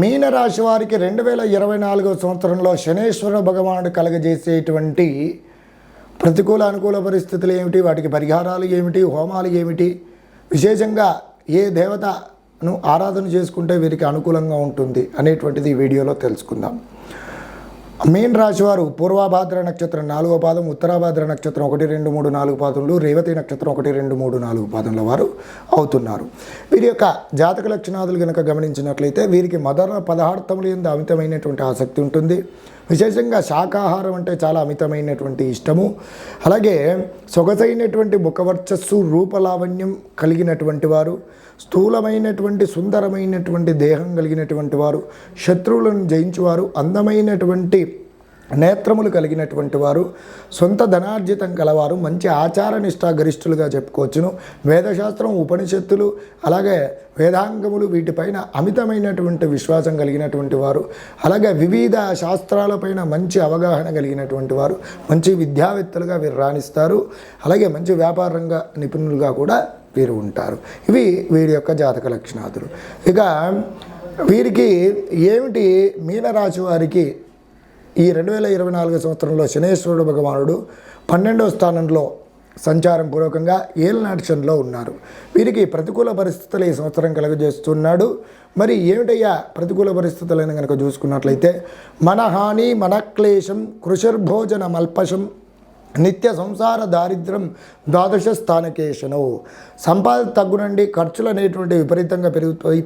మీనరాశి వారికి రెండు వేల ఇరవై నాలుగో సంవత్సరంలో శనేశ్వర భగవానుడు కలగజేసేటువంటి ప్రతికూల అనుకూల పరిస్థితులు ఏమిటి? వాటికి పరిహారాలు ఏమిటి? హోమాలు ఏమిటి? విశేషంగా ఏ దేవతను ఆరాధన చేసుకుంటే వీరికి అనుకూలంగా ఉంటుంది అనేటువంటిది ఈ వీడియోలో తెలుసుకుందాం. మీన్ రాశి వారు పూర్వభాద్ర నక్షత్రం నాలుగో పాదం ఉత్తరాభాద్ర నక్షత్రం ఒకటి రెండు మూడు నాలుగు పాదములు రేవతి నక్షత్రం ఒకటి రెండు మూడు నాలుగు పాదముల వారు అవుతున్నారు. వీరి యొక్క జాతక లక్షణాదులు కనుక గమనించినట్లయితే వీరికి మదన పదార్థములు ఎందు అమితమైనటువంటి ఆసక్తి ఉంటుంది. విశేషంగా శాకాహారం అంటే చాలా అమితమైనటువంటి ఇష్టము. అలాగే సొగసైనటువంటి ముఖవర్చస్సు రూపలావణ్యం కలిగినటువంటి వారు స్థూలమైనటువంటి సుందరమైనటువంటి దేహం కలిగినటువంటి వారు శత్రువులను జయించువారు అందమైనటువంటి నేత్రములు కలిగినటువంటి వారు సొంత ధనార్జితం కలవారు మంచి ఆచార నిష్ఠా గరిష్ఠులుగా చెప్పుకోవచ్చును వేదశాస్త్రం ఉపనిషత్తులు అలాగే వేదాంగములు వీటిపైన అమితమైనటువంటి విశ్వాసం కలిగినటువంటి వారు అలాగే వివిధ శాస్త్రాలపైన మంచి అవగాహన కలిగినటువంటి వారు మంచి విద్యావేత్తలుగా వీరు రాణిస్తారు అలాగే మంచి వ్యాపార రంగ నిపుణులుగా కూడా వీరు ఉంటారు. ఇవి వీరి యొక్క జాతక లక్షణాదులు. ఇక వీరికి ఏమిటి మీనరాశి వారికి ఈ రెండు వేల ఇరవై నాలుగు సంవత్సరంలో శనేశ్వరుడు భగవానుడు పన్నెండవ స్థానంలో సంచారం పూర్వకంగా ఏలనాటిషన్లో ఉన్నారు. వీరికి ప్రతికూల పరిస్థితులు ఈ సంవత్సరం కలుగజేస్తున్నాడు. మరి ఏమిటయ్యా ప్రతికూల పరిస్థితులను కనుక చూసుకున్నట్లయితే మన హాని మన క్లేశం కృషిర్భోజన మల్పశం నిత్య సంసార దారిద్ర్యం ద్వాదశ స్థానకేశను. సంపాద తగ్గునండి ఖర్చులు అనేటువంటి విపరీతంగా పెరుగుతాయి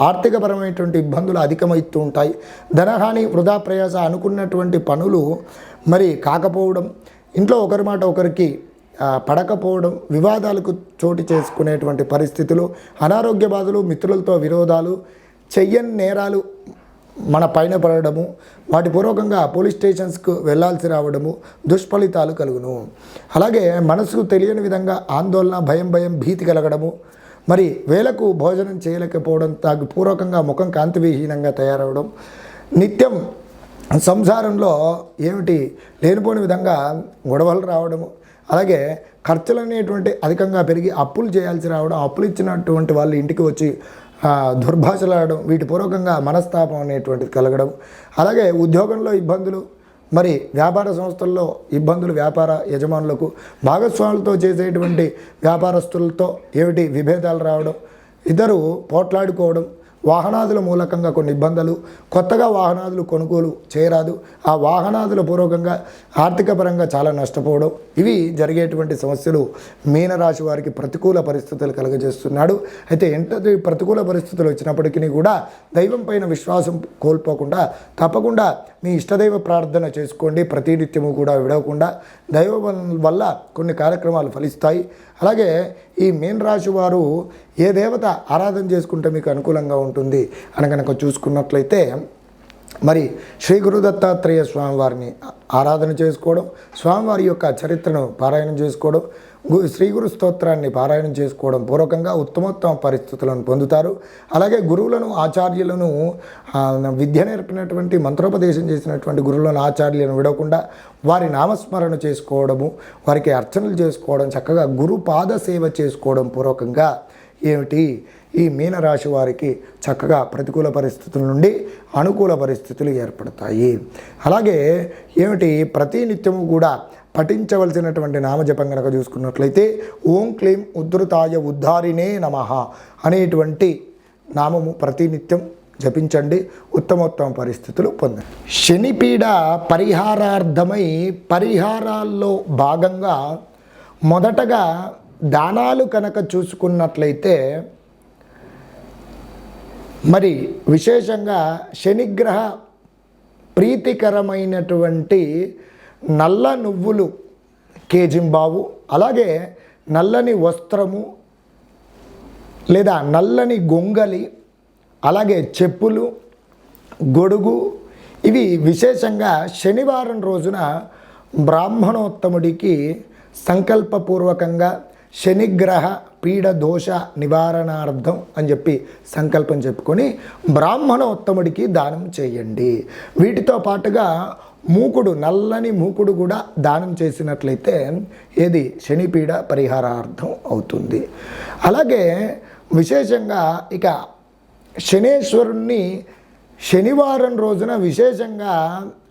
ఆర్థికపరమైనటువంటి ఇబ్బందులు అధికమవుతూ ఉంటాయి. ధనహాని వృధా ప్రయాస అనుకున్నటువంటి పనులు మరి కాకపోవడం ఇంట్లో ఒకరి మాట ఒకరికి పడకపోవడం వివాదాలకు చోటు చేసుకునేటువంటి పరిస్థితులు అనారోగ్య బాధలు మిత్రులతో విరోధాలు చెయ్యని నేరాలు మన పైన పడడము వాటి పూర్వకంగా పోలీస్ స్టేషన్స్కు వెళ్ళాల్సి రావడము దుష్ఫలితాలు కలుగును. అలాగే మనసుకు తెలియని విధంగా ఆందోళన భయం భయం భీతి కలగడము మరి వేలకు భోజనం చేయలేకపోవడం తాగి పూర్వకంగా ముఖం కాంతివిహీనంగా తయారవడం. నిత్యం సంసారంలో ఏమిటి లేనిపోని విధంగా గొడవలు రావడము. అలాగే ఖర్చులు అనేటువంటి అధికంగా పెరిగి అప్పులు చేయాల్సి రావడం అప్పులు ఇచ్చినటువంటి వాళ్ళు ఇంటికి వచ్చి దుర్భాషలాడడం వీటి పూర్వకంగా మనస్తాపం అనేటువంటిది కలగడం. అలాగే ఉద్యోగంలో ఇబ్బందులు మరి వ్యాపార సంస్థల్లో ఇబ్బందులు వ్యాపార యజమానులకు భాగస్వాములతో చేసేటువంటి వ్యాపారస్తులతో ఏమిటి విభేదాలు రావడం ఇద్దరు పోట్లాడుకోవడం వాహనాదుల మూలకంగా కొన్ని ఇబ్బందులు కొత్తగా వాహనాదులు కొనుగోలు చేయరాదు. ఆ వాహనాదుల పూర్వకంగా ఆర్థిక పరంగా చాలా నష్టపోవడం ఇవి జరిగేటువంటి సమస్యలు మీనరాశి వారికి ప్రతికూల పరిస్థితులు కలుగజేస్తున్నాడు. అయితే ఎంత ప్రతికూల పరిస్థితులు వచ్చినప్పటికీ కూడా దైవం పైన విశ్వాసం కోల్పోకుండా తప్పకుండా మీ ఇష్టదైవ ప్రార్థన చేసుకోండి. ప్రతినిత్యము కూడా విడవకుండా దైవం వల్ల కొన్ని కార్యక్రమాలు ఫలిస్తాయి. అలాగే ఈ మీన రాశి వారు ఏ దేవత ఆరాధన చేసుకుంటే మీకు అనుకూలంగా ఉంటుంది అని కనుక చూసుకున్నట్లయితే మరి శ్రీ గురు దత్తాత్రేయ స్వామివారిని ఆరాధన చేసుకోవడం స్వామివారి యొక్క చరిత్రను పారాయణం చేసుకోవడం శ్రీ గురు స్తోత్రాన్ని పారాయణం చేసుకోవడం పూర్వకంగా ఉత్తమోత్తమ పరిస్థితులను పొందుతారు. అలాగే గురువులను ఆచార్యులను విద్య నేర్పినటువంటి మంత్రోపదేశం చేసినటువంటి గురువులను ఆచార్యులను విడవకుండా వారి నామస్మరణ చేసుకోవడము వారికి అర్చనలు చేసుకోవడం చక్కగా గురు పాద సేవ చేసుకోవడం పూర్వకంగా ఏమిటి? ఈ మీనరాశి వారికి చక్కగా ప్రతికూల పరిస్థితుల నుండి అనుకూల పరిస్థితులు ఏర్పడతాయి. అలాగే ఏమిటి? ప్రతి నిత్యము కూడా పఠించవలసినటువంటి నామజపం కనుక చూసుకున్నట్లయితే ఓం క్లీం ఉద్ధృతాయ ఉద్ధారినే నమ అనేటువంటి నామము ప్రతినిత్యం జపించండి ఉత్తమోత్తమ పరిస్థితులు పొందండి. శనిపీడ పరిహారార్థమై పరిహారాల్లో భాగంగా మొదటగా దానాలు కనుక చూసుకున్నట్లయితే మరి విశేషంగా శనిగ్రహ ప్రీతికరమైనటువంటి నల్ల నువ్వులు కేజింబావు అలాగే నల్లని వస్త్రము లేదా నల్లని గొంగలి అలాగే చెప్పులు గొడుగు. ఇవి విశేషంగా శనివారం రోజున బ్రాహ్మణోత్తముడికి సంకల్పపూర్వకంగా శనిగ్రహ పీడ దోష నివారణార్థం అని చెప్పి సంకల్పం చెప్పుకొని బ్రాహ్మణోత్తముడికి దానం చేయండి. వీటితో పాటుగా మూకుడు నల్లని మూకుడు కూడా దానం చేసినట్లయితే ఏది? శనిపీడ పరిహారార్థం అవుతుంది. అలాగే విశేషంగా ఇక శనేశ్వరుణ్ణి శనివారం రోజున విశేషంగా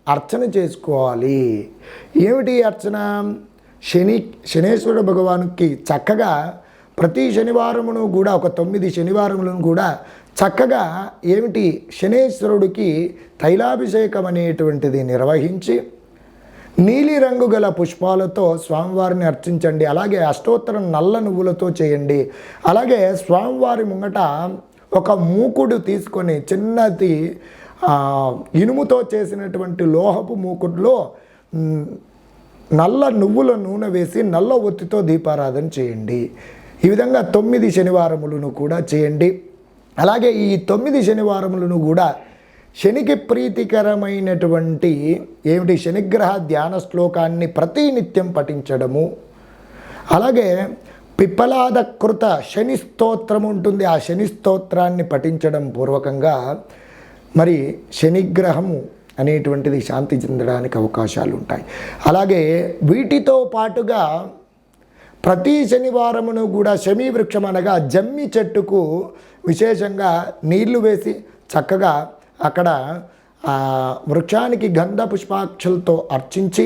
అర్చన చేసుకోవాలి. ఏమిటి అర్చన? శని శనేశ్వర భగవానుకి చక్కగా ప్రతి శనివారమును కూడా ఒక తొమ్మిది శనివారములను కూడా చక్కగా ఏమిటి శనేశ్వరుడికి తైలాభిషేకం అనేటువంటిది నిర్వహించి నీలిరంగు గల పుష్పాలతో స్వామివారిని అర్చించండి అలాగే అష్టోత్తరం నల్ల నువ్వులతో చేయండి. అలాగే స్వామివారి ముంగట ఒక మూకుడు తీసుకొని చిన్నది ఇనుముతో చేసినటువంటి లోహపు మూకుడులో నల్ల నువ్వుల నూనె వేసి నల్ల ఒత్తితో దీపారాధన చేయండి. ఈ విధంగా తొమ్మిది శనివారములను కూడా చేయండి. అలాగే ఈ తొమ్మిది శనివారములను కూడా శనికి ప్రీతికరమైనటువంటి ఏమిటి? శనిగ్రహ ధ్యాన శ్లోకాన్ని ప్రతినిత్యం పఠించడము. అలాగే పిప్పలాదకృత శని స్తోత్రం ఉంటుంది. ఆ శని స్తోత్రాన్ని పఠించడం పూర్వకంగా మరి శనిగ్రహము అనేటువంటిది శాంతి చెందడానికి అవకాశాలు ఉంటాయి అలాగే వీటితో పాటుగా ప్రతి శనివారమును కూడా శమీ వృక్షం అనగా జమ్మి చెట్టుకు విశేషంగా నీళ్ళు వేసి చక్కగా అక్కడ ఆ వృక్షానికి గంధ పుష్పాక్షలతో అర్చించి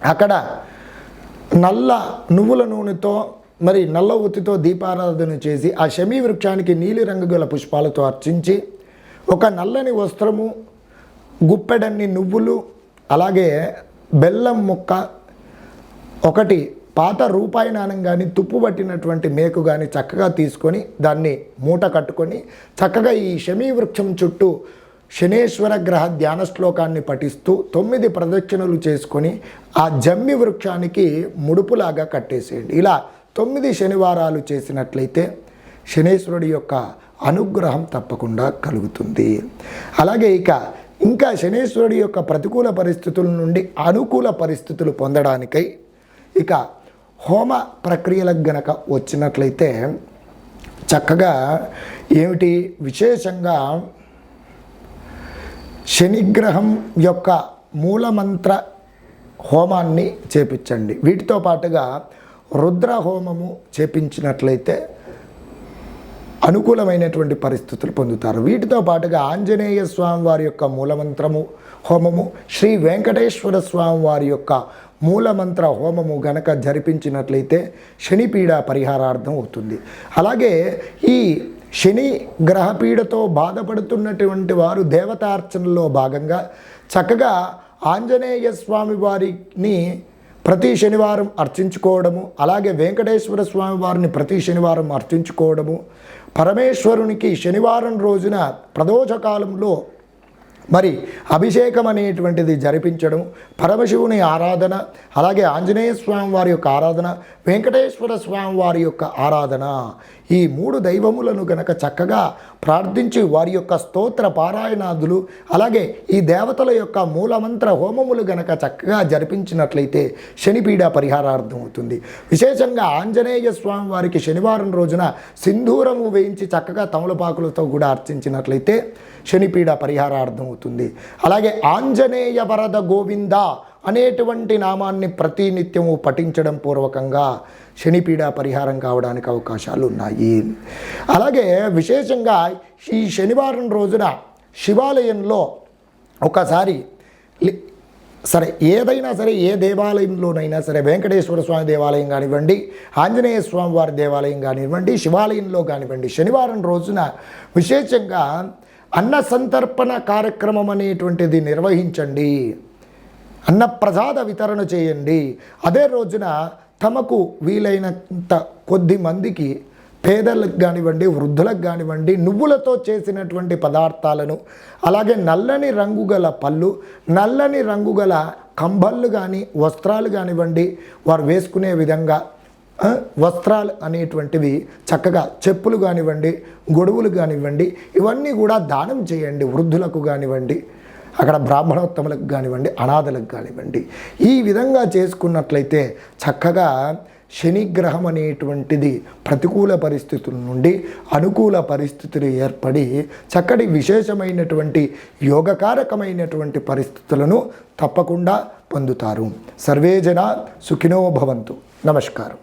అక్కడ నల్ల నువ్వుల నూనెతో మరి నల్ల ఒత్తితో దీపారాధన చేసి ఆ శమీ వృక్షానికి నీలిరంగు గల పుష్పాలతో అర్చించి ఒక నల్లని వస్త్రము గుప్పెడన్ని నువ్వులు అలాగే బెల్లం ముక్క ఒకటి పాత రూపాయి నాణం కానీ తుప్పు పట్టినటువంటి మేకు కానీ చక్కగా తీసుకొని దాన్ని మూట కట్టుకొని చక్కగా ఈ శమీ వృక్షం చుట్టూ శనేశ్వర గ్రహ ధ్యాన శ్లోకాన్ని పఠిస్తూ తొమ్మిది ప్రదక్షిణలు చేసుకొని ఆ జమ్మి వృక్షానికి ముడుపులాగా కట్టేసేయండి. ఇలా తొమ్మిది శనివారాలు చేసినట్లయితే శనేశ్వరుడి యొక్క అనుగ్రహం తప్పకుండా కలుగుతుంది. అలాగే ఇక ఇంకా శనేశ్వరుడి యొక్క ప్రతికూల పరిస్థితుల నుండి అనుకూల పరిస్థితులు పొందడానికై ఇక హోమ ప్రక్రియలకు గనక వచ్చినట్లయితే చక్కగా ఏమిటి? విశేషంగా శనిగ్రహం యొక్క మూలమంత్ర హోమాన్ని చేపించండి. వీటితో పాటుగా రుద్ర హోమము చేపించినట్లయితే అనుకూలమైనటువంటి పరిస్థితులు పొందుతారు. వీటితో పాటుగా ఆంజనేయ స్వామి వారి యొక్క మూలమంత్రము హోమము. శ్రీ వెంకటేశ్వర స్వామి వారి యొక్క మూలమంత్ర హోమము గనక జరిపించినట్లయితే శనిపీడ పరిహారార్థం అవుతుంది. అలాగే ఈ శని గ్రహపీడతో బాధపడుతున్నటువంటి వారు దేవతార్చనలో భాగంగా చక్కగా ఆంజనేయ స్వామి వారిని ప్రతి శనివారం అర్చించుకోవడము అలాగే వెంకటేశ్వర స్వామి వారిని ప్రతి శనివారం అర్చించుకోవడము పరమేశ్వరునికి శనివారం రోజున ప్రదోష కాలంలో మరి అభిషేకం అనేటువంటిది జరిపించడం పరమశివుని ఆరాధన అలాగే ఆంజనేయ స్వామి వారి యొక్క ఆరాధన వెంకటేశ్వర స్వామి వారి యొక్క ఆరాధన. ఈ మూడు దైవములను గనక చక్కగా ప్రార్థించి వారి యొక్క స్తోత్ర పారాయణాదులు అలాగే ఈ దేవతల యొక్క మూలమంత్ర హోమములు గనక చక్కగా జరిపించినట్లయితే శనిపీడ పరిహారార్థం అవుతుంది. విశేషంగా ఆంజనేయ స్వామి వారికి శనివారం రోజున సింధూరము వేయించి చక్కగా తమలపాకులతో కూడా అర్చించినట్లయితే శనిపీడ పరిహారార్థం అవుతుంది. అలాగే ఆంజనేయ వరద గోవింద అనేటువంటి నామాన్ని ప్రతినిత్యము పఠించడం పూర్వకంగా శనిపీడ పరిహారం కావడానికి అవకాశాలు ఉన్నాయి. అలాగే విశేషంగా ఈ శనివారం రోజున శివాలయంలో ఒకసారి సరే ఏదైనా సరే ఏ దేవాలయంలోనైనా సరే వెంకటేశ్వర స్వామి దేవాలయం కానివ్వండి ఆంజనేయ స్వామి వారి దేవాలయం కానివ్వండి శివాలయంలో కానివ్వండి శనివారం రోజున విశేషంగా అన్న సంతర్పణ కార్యక్రమం అనేటువంటిది నిర్వహించండి. అన్నప్రసాద వితరణ చేయండి. అదే రోజున తమకు వీలైనంత కొద్ది మందికి పేదలకు కానివ్వండి వృద్ధులకు కానివ్వండి నువ్వులతో చేసినటువంటి పదార్థాలను అలాగే నల్లని రంగు గల పళ్ళు నల్లని రంగు గల కంబళ్ళు కానీ వస్త్రాలు కానివ్వండి వారు వేసుకునే విధంగా వస్త్రాలు అనేటువంటివి చక్కగా చెప్పులు కానివ్వండి గొడుగులు కానివ్వండి ఇవన్నీ కూడా దానం చేయండి వృద్ధులకు కానివ్వండి. అక్కడ బ్రాహ్మణోత్తములకు కానివ్వండి అనాథలకు కానివ్వండి ఈ విధంగా చేసుకున్నట్లయితే చక్కగా శనిగ్రహం అనేటువంటిది ప్రతికూల పరిస్థితుల నుండి అనుకూల పరిస్థితులు ఏర్పడి చక్కటి విశేషమైనటువంటి యోగకారకమైనటువంటి పరిస్థితులను తప్పకుండా పొందుతారు. సర్వేజన సుఖినో భవంతు. నమస్కారం.